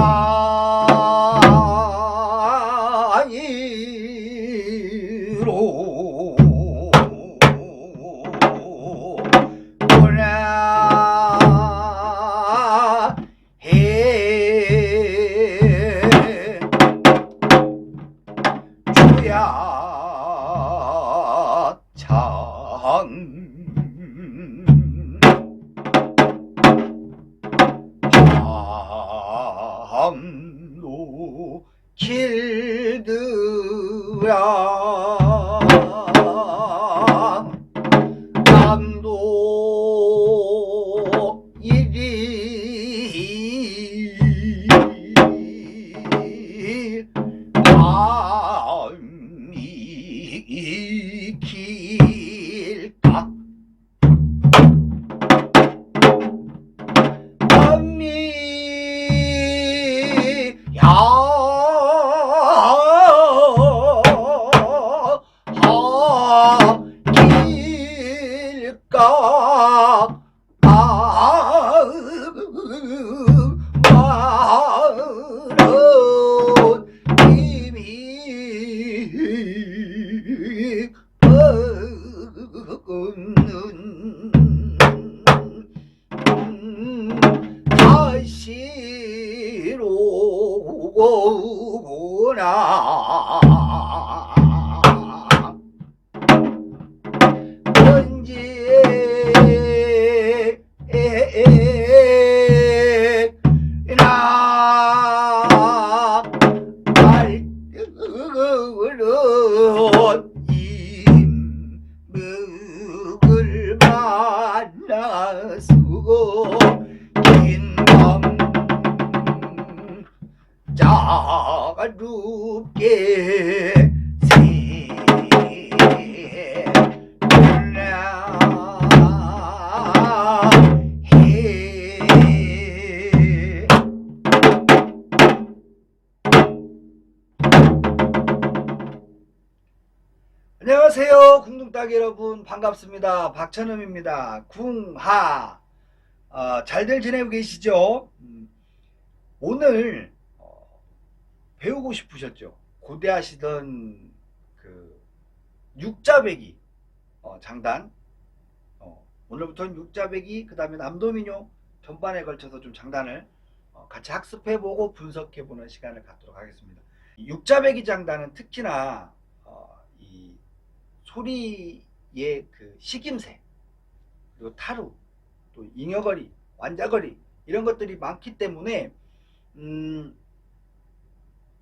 사 밤 만나서 긴밤. 자롭게 해 안녕하세요 궁둥따기 여러분 반갑습니다. 박찬음입니다. 궁하. 어, 잘들 지내고 계시죠? 음, 오늘 어, 배우고 싶으셨죠? 고대하시던 그 육자배기 어, 장단. 어, 오늘부터는 육자배기 그 다음에 남도민요 전반에 걸쳐서 좀 장단을 어, 같이 학습해보고 분석해보는 시간을 갖도록 하겠습니다. 이 육자배기 장단은 특히나 소리의 그 식임새 그리고 타루 또 잉여거리 완자거리 이런 것들이 많기 때문에 음,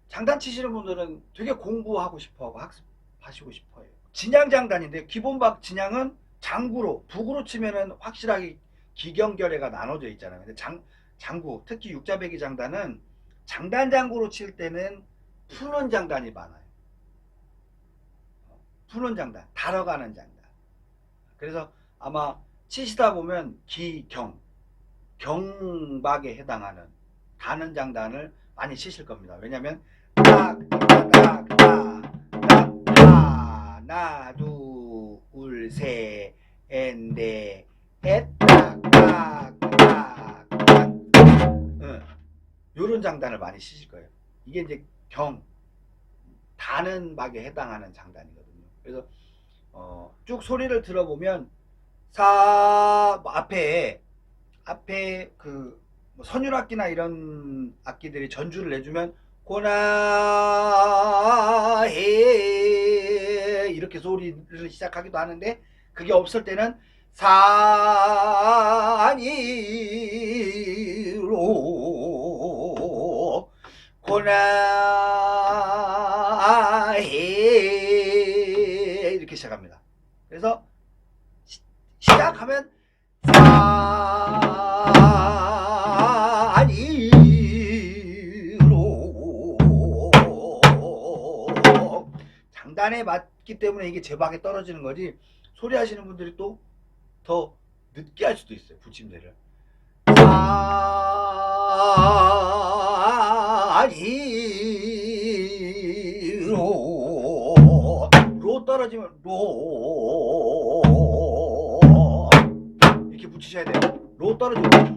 장단 치시는 분들은 되게 공부하고 싶어하고 학습하시고 싶어요. 진양 장단인데 기본 박 진양은 장구로 북으로 치면은 확실하게 기경결애가 나눠져 있잖아요. 근데 장, 장구 특히 육자배기 장단은 장단 장구로 칠 때는 푸는 장단이 많아요 푸는 장단, 달아가는 장단. 그래서 아마 치시다 보면 기경, 경박에 해당하는 가는 장단을 많이 치실 겁니다. 왜냐면 딱, 딱, 딱, 딱, 딱, 하나, 둘, 셋, 넷, 넷, 딱, 딱, 딱, 딱. 응. 요런 장단을 많이 치실 거예요. 이게 이제 경, 다는 박에 해당하는 장단이거든요. 그래서 어, 쭉 소리를 들어보면 사 뭐 앞에 앞에 그뭐 선율악기나 이런 악기들이 전주를 내주면 고나해 이렇게 소리를 시작하기도 하는데 그게 없을 때는 산이로 고나 맞기 때문에 이게 제박에 떨어지는 거지 소리 하시는 분들이 또 더 늦게 할 수도 있어요 붙임새를. 산이로 로 떨어지면 로 이렇게 붙이셔야 돼요. 로 떨어지면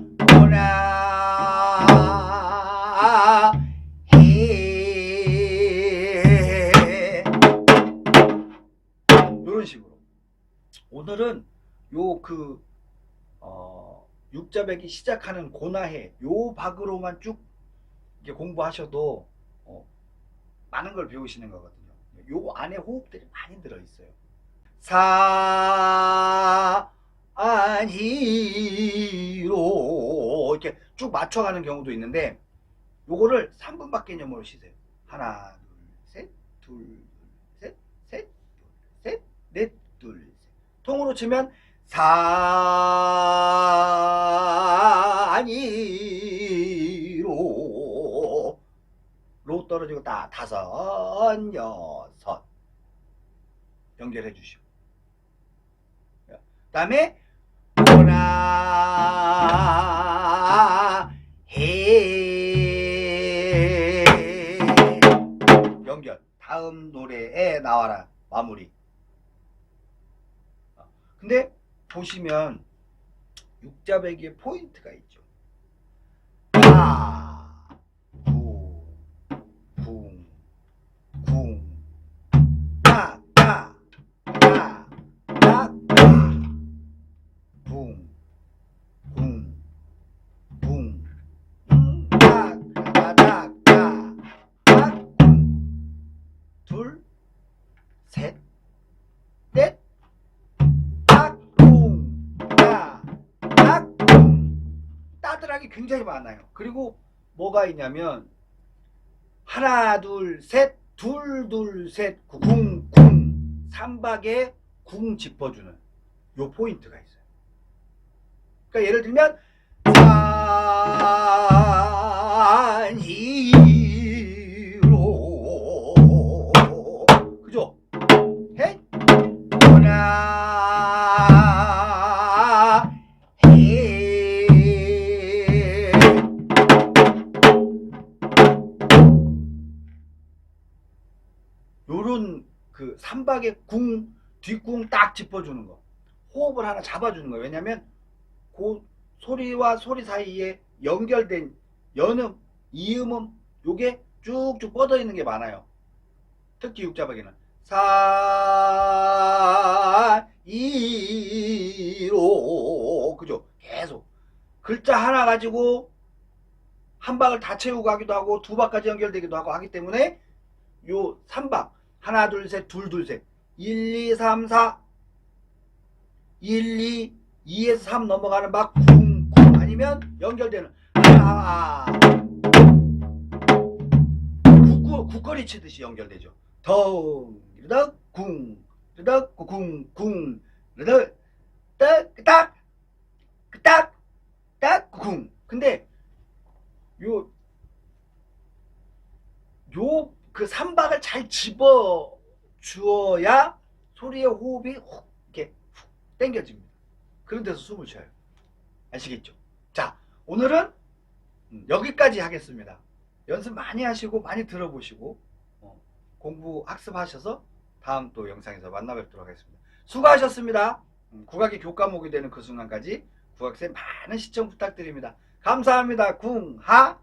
요 그, 어, 육자백이 시작하는 고나해, 요 박으로만 쭉 공부하셔도, 어, 많은 걸 배우시는 거거든요. 요 안에 호흡들이 많이 들어있어요. 사, 아니로, 이렇게 쭉 맞춰가는 경우도 있는데, 요거를 3분밖에 개념으로 쉬세요. 하나, 둘, 셋, 둘, 셋, 셋, 둘, 셋, 넷, 둘, 셋. 통으로 치면 사니로. 로 떨어지고 다 다섯 여섯. 연결해 주시고 그 다음에 보나 해. 연결. 다음 노래에 나와라. 마무리. 어, 근데 보시면 육자배기에 포인트가 있죠 따들하기 굉장히 많아요. 그리고 뭐가 있냐면 하나 둘 셋 둘 둘셋궁궁 삼박에 궁 짚어주는 요 포인트가 있어요. 그러니까 예를 들면 산 삼박의 궁 뒷궁 딱 짚어주는 거. 호흡을 하나 잡아주는 거예요. 왜냐면 그 소리와 소리 사이에 연결된 연음 이음음 요게 쭉쭉 뻗어 있는 게 많아요. 특히 육자박에는 사 이로 그죠? 계속. 글자 하나 가지고 한 박을 다 채우고 하기도 하고 두 박까지 연결되기도 하고 하기 때문에 요 3박 하나 둘셋 둘 둘 셋. 1 2 3 4 1 2 2에서 3 넘어가는 박 쿵, 쿵 아니면 연결되는 하나 국거, 국거리 치듯이 연결되죠. 덩 르덕 쿵 르덕 쿵쿵 르덕 딱딱 딱딱 쿵. 근데 요 요 그 삼박을 잘 집어 주어야 소리의 호흡이 훅 이렇게 훅 당겨집니다. 그런 데서 숨을 쉬어요. 아시겠죠? 자, 오늘은 음, 여기까지 하겠습니다. 연습 많이 하시고 많이 들어보시고 어, 공부 학습하셔서 다음 또 영상에서 만나 뵙도록 하겠습니다. 수고하셨습니다. 음, 국악이 교과목이 되는 그 순간까지 국악쌤 많은 시청 부탁드립니다. 감사합니다. 궁하